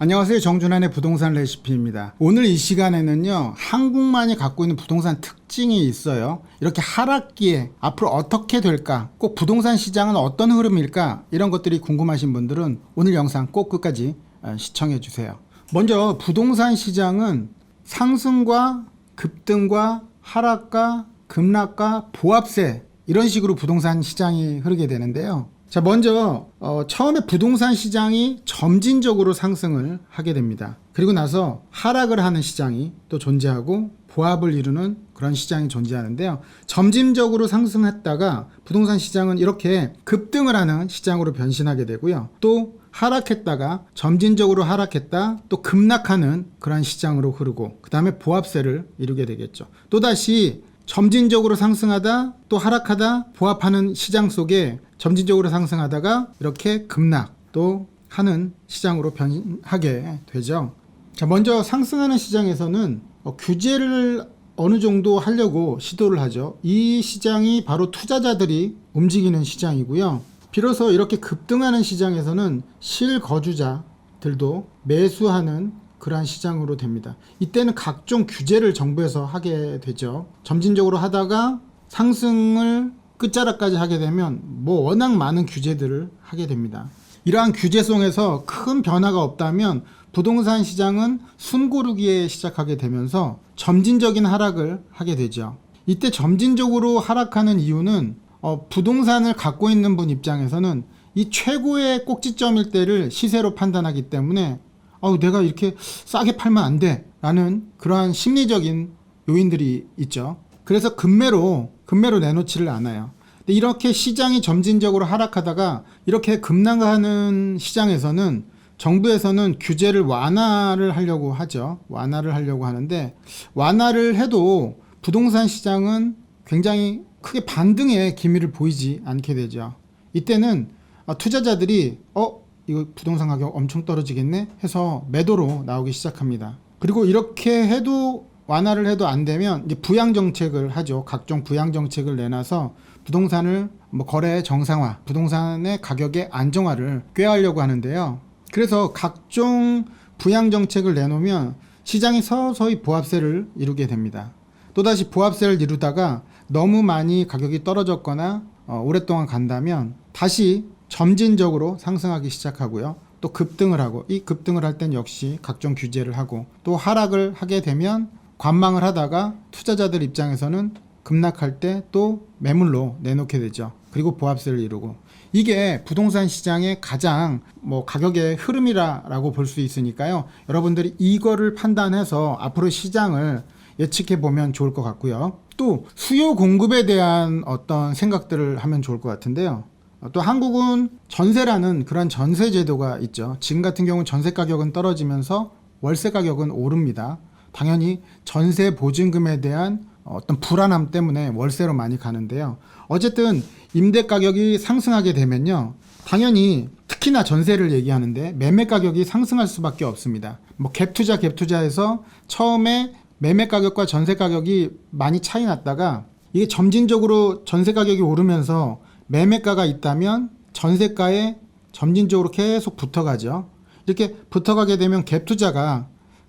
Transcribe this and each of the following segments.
안녕하세요. 정준환의 부동산 레시피입니다. 오늘 이 시간에는요, 한국만이 갖고 있는 부동산 특징이 있어요. 이렇게 하락기에 앞으로 어떻게 될까? 꼭 부동산 시장은 어떤 흐름일까? 이런 것들이 궁금하신 분들은 오늘 영상 꼭 끝까지 어, 시청해 주세요. 먼저 부동산 시장은 상승과 급등과 하락과 급락과 보합세 이런 식으로 부동산 시장이 흐르게 되는데요. 자, 먼저 어, 처음에 부동산 시장이 점진적으로 상승을 하게 됩니다. 그리고 나서 하락을 하는 시장이 또 존재하고 보합을 이루는 그런 시장이 존재하는데요. 점진적으로 상승했다가 부동산 시장은 이렇게 급등을 하는 시장으로 변신하게 되고요. 또 하락했다가 점진적으로 하락했다 또 급락하는 그런 시장으로 흐르고 그 다음에 보합세를 이루게 되겠죠. 또다시 점진적으로 상승하다 또 하락하다 보합하는 시장 속에 점진적으로 상승하다가 이렇게 급락 또 하는 시장으로 변하게 되죠. 자, 먼저 상승하는 시장에서는 어, 규제를 어느 정도 하려고 시도를 하죠. 이 시장이 바로 투자자들이 움직이는 시장이고요. 비로소 이렇게 급등하는 시장에서는 실거주자들도 매수하는 그러한 시장으로 됩니다. 이때는 각종 규제를 정부에서 하게 되죠. 점진적으로 하다가 상승을 끝자락까지 하게 되면 뭐 워낙 많은 규제들을 하게 됩니다. 이러한 규제 속에서 큰 변화가 없다면 부동산 시장은 숨고르기에 시작하게 되면서 점진적인 하락을 하게 되죠. 이때 점진적으로 하락하는 이유는 어, 부동산을 갖고 있는 분 입장에서는 이 최고의 꼭지점일 때를 시세로 판단하기 때문에 어, 내가 이렇게 싸게 팔면 안 돼. 라는 그러한 심리적인 요인들이 있죠. 그래서 급매로, 급매로 내놓지를 않아요. 이렇게 시장이 점진적으로 하락하다가 이렇게 급락하는 시장에서는 정부에서는 규제를 완화를 하려고 하죠. 완화를 하려고 하는데 완화를 해도 부동산 시장은 굉장히 크게 반등의 기미를 보이지 않게 되죠. 이때는 어, 투자자들이 어 이거 부동산 가격 엄청 떨어지겠네 해서 매도로 나오기 시작합니다. 그리고 이렇게 해도 완화를 해도 안 되면 이제 부양 정책을 하죠. 각종 부양 정책을 내놔서 부동산을 뭐 거래 정상화, 부동산의 가격의 안정화를 꾀하려고 하는데요. 그래서 각종 부양 정책을 내놓으면 시장이 서서히 보합세를 이루게 됩니다. 또다시 보합세를 이루다가 너무 많이 가격이 떨어졌거나 어, 오랫동안 간다면 다시 점진적으로 상승하기 시작하고요. 또 급등을 하고 이 급등을 할 땐 역시 각종 규제를 하고 또 하락을 하게 되면 관망을 하다가 투자자들 입장에서는 급락할 때 또 매물로 내놓게 되죠. 그리고 보합세를 이루고 이게 부동산 시장의 가장 뭐 가격의 흐름이라고 볼 수 있으니까요. 여러분들이 이거를 판단해서 앞으로 시장을 예측해 보면 좋을 것 같고요. 또 수요 공급에 대한 어떤 생각들을 하면 좋을 것 같은데요. 또 한국은 전세라는 그런 전세 제도가 있죠. 지금 같은 경우는 전세 가격은 떨어지면서 월세 가격은 오릅니다. 당연히 전세 보증금에 대한 어떤 불안함 때문에 월세로 많이 가는데요. 어쨌든 임대 가격이 상승하게 되면요. 당연히 특히나 전세를 얘기하는데 매매 가격이 상승할 수밖에 없습니다. 뭐 갭 투자 갭 투자해서 처음에 매매 가격과 전세 가격이 많이 차이 났다가 이게 점진적으로 전세 가격이 오르면서 매매가가 있다면 전세가에 점진적으로 계속 붙어가죠. 이렇게 붙어가게 되면 갭 투자가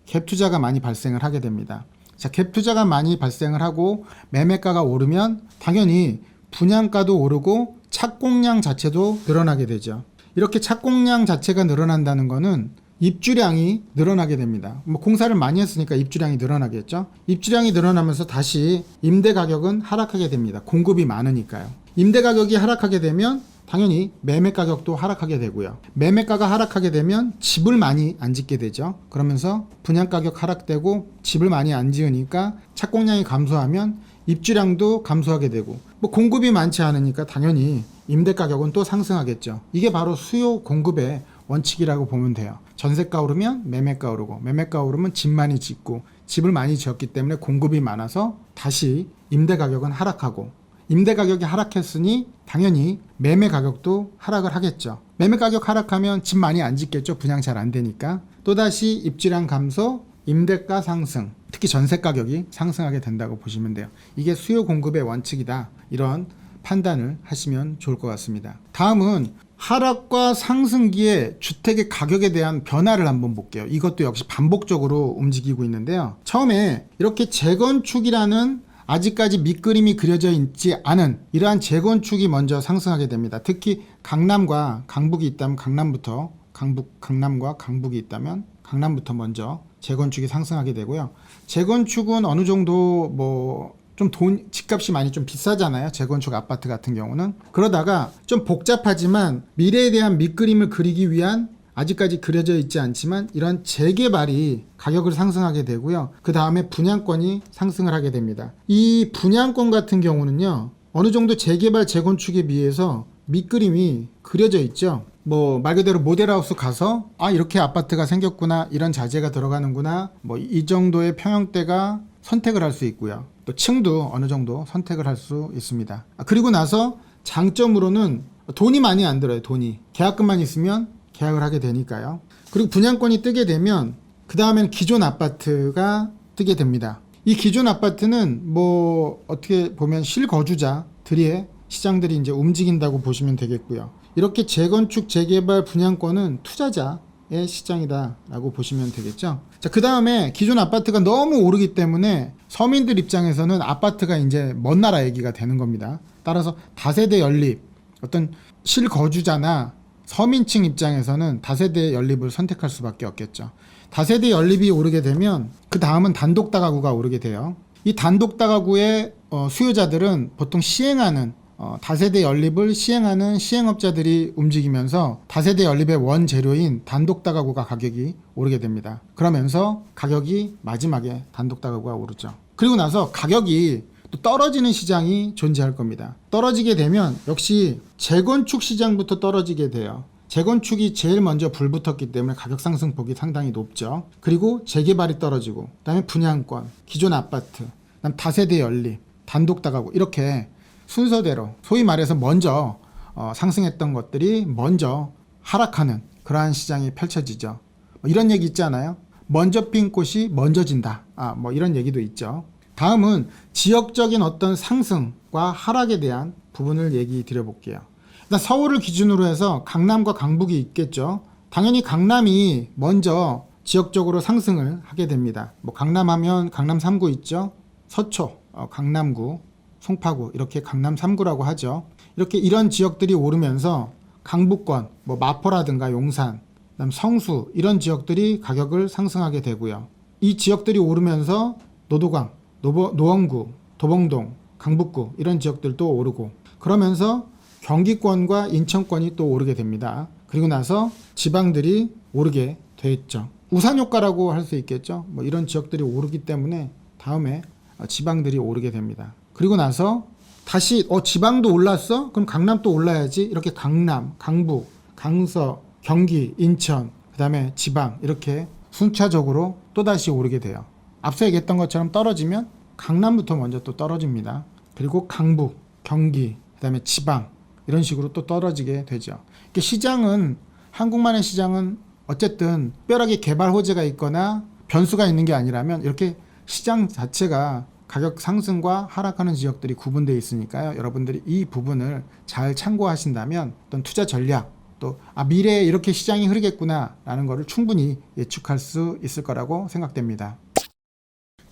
갭 투자가 많이 발생을 하게 됩니다. 자, 갭 투자가 많이 발생을 하고 매매가가 오르면 당연히 분양가도 오르고 착공량 자체도 늘어나게 되죠. 이렇게 착공량 자체가 늘어난다는 거는 입주량이 늘어나게 됩니다. 뭐 공사를 많이 했으니까 입주량이 늘어나겠죠. 입주량이 늘어나면서 다시 임대 가격은 하락하게 됩니다. 공급이 많으니까요. 임대 가격이 하락하게 되면 당연히 매매 가격도 하락하게 되고요. 매매가가 하락하게 되면 집을 많이 안 짓게 되죠. 그러면서 분양 가격 하락되고 집을 많이 안 지으니까 착공량이 감소하면 입주량도 감소하게 되고 뭐 공급이 많지 않으니까 당연히 임대 가격은 또 상승하겠죠. 이게 바로 수요 공급의 원칙이라고 보면 돼요. 전세가 오르면 매매가 오르고 매매가 오르면 집 많이 짓고 집을 많이 지었기 때문에 공급이 많아서 다시 임대 가격은 하락하고 임대 가격이 하락했으니 당연히 매매 가격도 하락을 하겠죠. 매매 가격 하락하면 집 많이 안 짓겠죠. 분양 잘 안 되니까. 또다시 입주량 감소, 임대가 상승, 특히 전세 가격이 상승하게 된다고 보시면 돼요. 이게 수요 공급의 원칙이다. 이런 판단을 하시면 좋을 것 같습니다. 다음은 하락과 상승기에 주택의 가격에 대한 변화를 한번 볼게요. 이것도 역시 반복적으로 움직이고 있는데요. 처음에 이렇게 재건축이라는 아직까지 밑그림이 그려져 있지 않은 이러한 재건축이 먼저 상승하게 됩니다. 특히 강남과 강북이 있다면 강남부터 강북 강남과 강북이 있다면 강남부터 먼저 재건축이 상승하게 되고요. 재건축은 어느 정도 뭐 좀 돈 집값이 많이 좀 비싸잖아요. 재건축 아파트 같은 경우는 그러다가 좀 복잡하지만 미래에 대한 밑그림을 그리기 위한 아직까지 그려져 있지 않지만 이런 재개발이 가격을 상승하게 되고요. 그 다음에 분양권이 상승을 하게 됩니다. 이 분양권 같은 경우는요. 어느 정도 재개발 재건축에 비해서 밑그림이 그려져 있죠. 뭐 말 그대로 모델하우스 가서 아 이렇게 아파트가 생겼구나 이런 자재가 들어가는구나 뭐 이 정도의 평형대가 선택을 할 수 있고요. 또 층도 어느 정도 선택을 할 수 있습니다. 아, 그리고 나서 장점으로는 돈이 많이 안 들어요. 돈이 계약금만 있으면 계약을 하게 되니까요. 그리고 분양권이 뜨게 되면 그 다음에는 기존 아파트가 뜨게 됩니다. 이 기존 아파트는 뭐 어떻게 보면 실거주자들의 시장들이 이제 움직인다고 보시면 되겠고요. 이렇게 재건축, 재개발, 분양권은 투자자의 시장이다라고 보시면 되겠죠. 자, 그 다음에 기존 아파트가 너무 오르기 때문에 서민들 입장에서는 아파트가 이제 먼 나라 얘기가 되는 겁니다. 따라서 다세대 연립, 어떤 실거주자나 서민층 입장에서는 다세대 연립을 선택할 수밖에 없겠죠. 다세대 연립이 오르게 되면 그 다음은 단독 다가구가 오르게 돼요. 이 단독 다가구의 어, 수요자들은 보통 시행하는 어, 다세대 연립을 시행하는 시행업자들이 움직이면서 다세대 연립의 원재료인 단독 다가구가 가격이 오르게 됩니다. 그러면서 가격이 마지막에 단독 다가구가 오르죠. 그리고 나서 가격이 또 떨어지는 시장이 존재할 겁니다. 떨어지게 되면 역시 재건축 시장부터 떨어지게 돼요. 재건축이 제일 먼저 불 붙었기 때문에 가격 상승폭이 상당히 높죠. 그리고 재개발이 떨어지고, 그다음에 분양권, 기존 아파트, 그다음 다세대 연립, 단독 다가구 이렇게 순서대로 소위 말해서 먼저 어, 상승했던 것들이 먼저 하락하는 그러한 시장이 펼쳐지죠. 뭐 이런 얘기 있잖아요. 먼저 핀 꽃이 먼저 진다. 아, 뭐 이런 얘기도 있죠. 다음은 지역적인 어떤 상승과 하락에 대한 부분을 얘기 드려볼게요. 일단 서울을 기준으로 해서 강남과 강북이 있겠죠. 당연히 강남이 먼저 지역적으로 상승을 하게 됩니다. 뭐 강남 하면 강남 3구 있죠. 서초, 어, 강남구, 송파구 이렇게 강남 3구라고 하죠. 이렇게 이런 지역들이 오르면서 강북권, 뭐 마포라든가 용산, 그다음 성수 이런 지역들이 가격을 상승하게 되고요. 이 지역들이 오르면서 노도강, 노보, 노원구, 도봉동, 강북구 이런 지역들도 오르고 그러면서 경기권과 인천권이 또 오르게 됩니다. 그리고 나서 지방들이 오르게 됐죠. 우산 효과라고 할 수 있겠죠. 뭐 이런 지역들이 오르기 때문에 다음에 어, 지방들이 오르게 됩니다. 그리고 나서 다시 어 지방도 올랐어? 그럼 강남 또 올라야지. 이렇게 강남, 강북, 강서, 경기, 인천, 그다음에 지방 이렇게 순차적으로 또 다시 오르게 돼요. 앞서 얘기했던 것처럼 떨어지면 강남부터 먼저 또 떨어집니다. 그리고 강북, 경기, 그다음에 지방 이런 식으로 또 떨어지게 되죠. 이게 시장은 한국만의 시장은 어쨌든 특별하게 개발 호재가 있거나 변수가 있는 게 아니라면 이렇게 시장 자체가 가격 상승과 하락하는 지역들이 구분되어 있으니까요. 여러분들이 이 부분을 잘 참고하신다면 어떤 투자 전략 또 아, 미래에 이렇게 시장이 흐르겠구나라는 것을 충분히 예측할 수 있을 거라고 생각됩니다.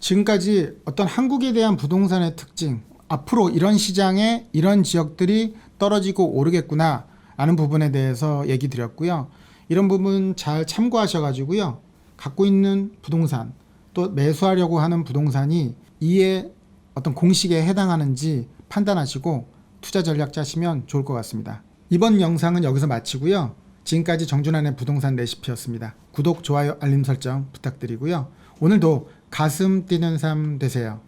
지금까지 어떤 한국에 대한 부동산의 특징, 앞으로 이런 시장에 이런 지역들이 떨어지고 오르겠구나 라는 부분에 대해서 얘기 드렸고요. 이런 부분 잘 참고하셔가지고요. 갖고 있는 부동산 또 매수하려고 하는 부동산이 이에 어떤 공식에 해당하는지 판단하시고 투자 전략 짜시면 좋을 것 같습니다. 이번 영상은 여기서 마치고요. 지금까지 정준환의 부동산 레시피였습니다. 구독, 좋아요, 알림 설정 부탁드리고요. 오늘도 가슴 뛰는 삶 되세요.